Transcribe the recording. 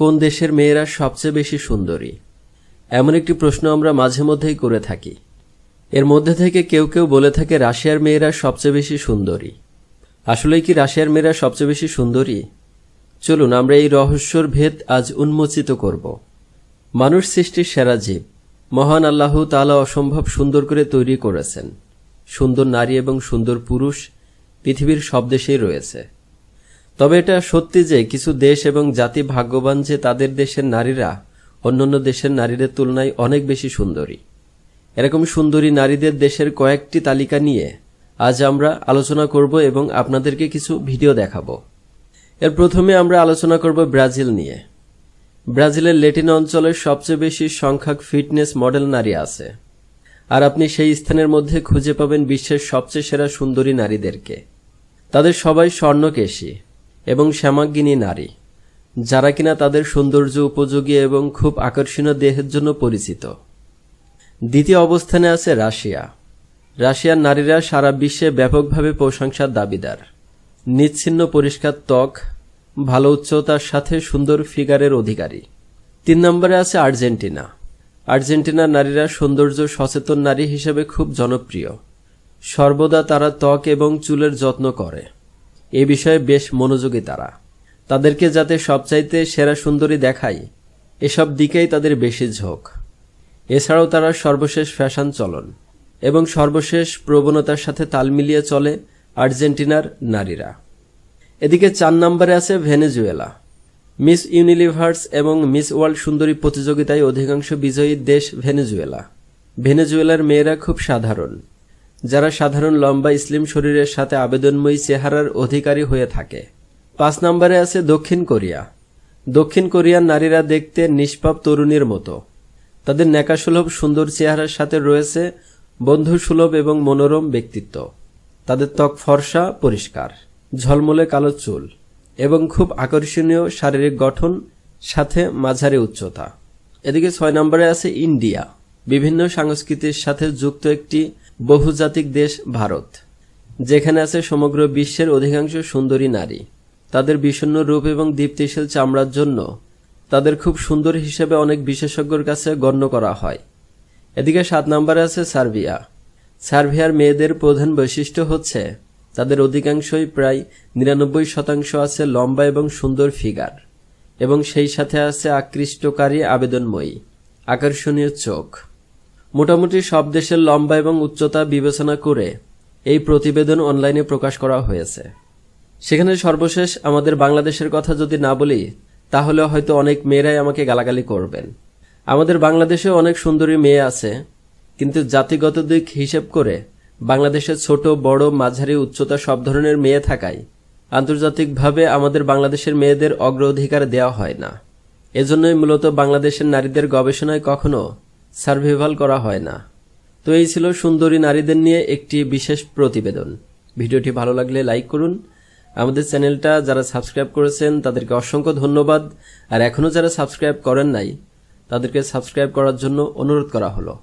কোন দেশের মেয়েরা সবচেয়ে বেশি সুন্দরী? এমন একটি প্রশ্ন আমরা মাঝে মধ্যেই করে থাকি। এর মধ্যে থেকে কেউ কেউ বলে থাকে রাশিয়ার মেয়েরা সবচেয়ে বেশি সুন্দরী। আসলেই কি রাশিয়ার মেয়েরা সবচেয়ে বেশি সুন্দরী? চলুন, আমরা এই রহস্যর ভেদ আজ উন্মোচিত করব। মানুষ সৃষ্টির সেরা জীব। মহান আল্লাহ তালা অসম্ভব সুন্দর করে তৈরি করেছেন। সুন্দর নারী এবং সুন্দর পুরুষ পৃথিবীর সব দেশেই রয়েছে। তবে এটা সত্যি যে কিছু দেশ এবং জাতি ভাগ্যবান যে তাদের দেশের নারীরা অন্যান্য দেশের নারীদের তুলনায় অনেক বেশি সুন্দরী। এরকম সুন্দরী নারীদের দেশের কয়েকটি তালিকা নিয়ে আজ আমরা আলোচনা করব এবং আপনাদেরকে কিছু ভিডিও দেখাবো। এর প্রথমে আমরা আলোচনা করব ব্রাজিল নিয়ে। ব্রাজিলের লেটিন অঞ্চলের সবচেয়ে বেশি সংখ্যক ফিটনেস মডেল নারী আছে। আর আপনি সেই স্থানের মধ্যে খুঁজে পাবেন বিশ্বের সবচেয়ে সেরা সুন্দরী নারীদেরকে। তাদের সবাই স্বর্ণকেশী। এবং শ্যামাজ্ঞিনী নারী, যারা কিনা তাদের সৌন্দর্য উপযোগী এবং খুব আকর্ষণীয় দেহের জন্য পরিচিত। দ্বিতীয় অবস্থানে আছে রাশিয়া। রাশিয়ার নারীরা সারা বিশ্বে ব্যাপকভাবে প্রশংসার দাবিদার। নিচ্ছিন্ন, পরিষ্কার ত্বক, ভালো উচ্চতার সাথে সুন্দর ফিগারের অধিকারী। তিন নম্বরে আছে আর্জেন্টিনা। আর্জেন্টিনার নারীরা সৌন্দর্য সচেতন নারী হিসেবে খুব জনপ্রিয়। সর্বদা তারা ত্বক এবং চুলের যত্ন করে। এ বিষয়ে বেশ মনোযোগী তারা। তাদেরকে যাতে সবচাইতে সেরা সুন্দরী দেখায় এসব দিকেই তাদের বেশি ঝোঁক। এছাড়াও তারা সর্বশেষ ফ্যাশন চলন এবং সর্বশেষ প্রবণতার সাথে তাল মিলিয়ে চলে আর্জেন্টিনার নারীরা। এদিকে চার নম্বরে আছে ভেনেজুয়েলা। মিস ইউনিলিভার্স এবং মিস ওয়ার্ল্ড সুন্দরী প্রতিযোগিতায় অধিকাংশ বিজয়ী দেশ ভেনেজুয়েলা। ভেনেজুয়েলার মেয়েরা খুব সাধারণ। যারা সাধারণ লম্বা ইসলিম শরীরের সাথে আবেদনময়ী চেহারার অধিকারী হয়ে থাকে। পাঁচ নম্বরে আছে দক্ষিণ কোরিয়া। দক্ষিণ কোরিয়ার নারীরা দেখতে নিষ্পাপ তরুণীর মতো। তাদের ন্যাকাসুলভ সুন্দর চেহারার সাথে রয়েছে বন্ধুসুলভ এবং মনোরম ব্যক্তিত্ব। তাদের ত্বক ফর্সা, পরিষ্কার, ঝলমলে কালো চুল এবং খুব আকর্ষণীয় শারীরিক গঠন, সাথে মাঝারি উচ্চতা। এদিকে ছয় নম্বরে আছে ইন্ডিয়া। বিভিন্ন সংস্কৃতির সাথে যুক্ত একটি বহুজাতিক দেশ ভারত, যেখানে আছে সমগ্র বিশ্বের অধিকাংশ সুন্দরী নারী। তাদের বিষণ্ণ রূপ এবং দীপ্তিশীল চামড়ার জন্য তাদের খুব সুন্দর হিসেবে অনেক বিশেষজ্ঞর কাছে গণ্য করা হয়। এদিকে সাত নম্বরে আছে সার্বিয়া। সার্বিয়ার মেয়েদের প্রধান বৈশিষ্ট্য হচ্ছে, তাদের অধিকাংশই প্রায় নিরানব্বই শতাংশ আছে লম্বা এবং সুন্দর ফিগার, এবং সেই সাথে আছে আকৃষ্টকারী আবেদনময়ী, আকর্ষণীয় চোখ। মোটামুটি সব দেশের লম্বা এবং উচ্চতা বিবেচনা করে এই প্রতিবেদন অনলাইনে প্রকাশ করা হয়েছে। সেখানে সর্বশেষ আমাদের বাংলাদেশের কথা যদি না বলি, তাহলে হয়তো অনেক মেয়েরাই আমাকে গালাগালি করবেন। আমাদের বাংলাদেশেও অনেক সুন্দরী মেয়ে আছে, কিন্তু জাতিগত দিক হিসেব করে বাংলাদেশের ছোট, বড়, মাঝারি, উচ্চতা সব ধরনের মেয়ে থাকায় আন্তর্জাতিকভাবে আমাদের বাংলাদেশের মেয়েদের অগ্রাধিকার দেওয়া হয় না। এজন্যই মূলত বাংলাদেশের নারীদের গবেষণায় কখনো সার্ভাইভাল করা হয় না। তো এই ছিল সুন্দরী নারীদের নিয়ে একটি বিশেষ প্রতিবেদন। ভিডিওটি ভালো লাগলে লাইক করুন। আমাদের চ্যানেলটা যারা সাবস্ক্রাইব করেছেন, তাদেরকে অসংখ্য ধন্যবাদ। আর এখনও যারা সাবস্ক্রাইব করেন নাই, তাদেরকে সাবস্ক্রাইব করার জন্য অনুরোধ করা হলো।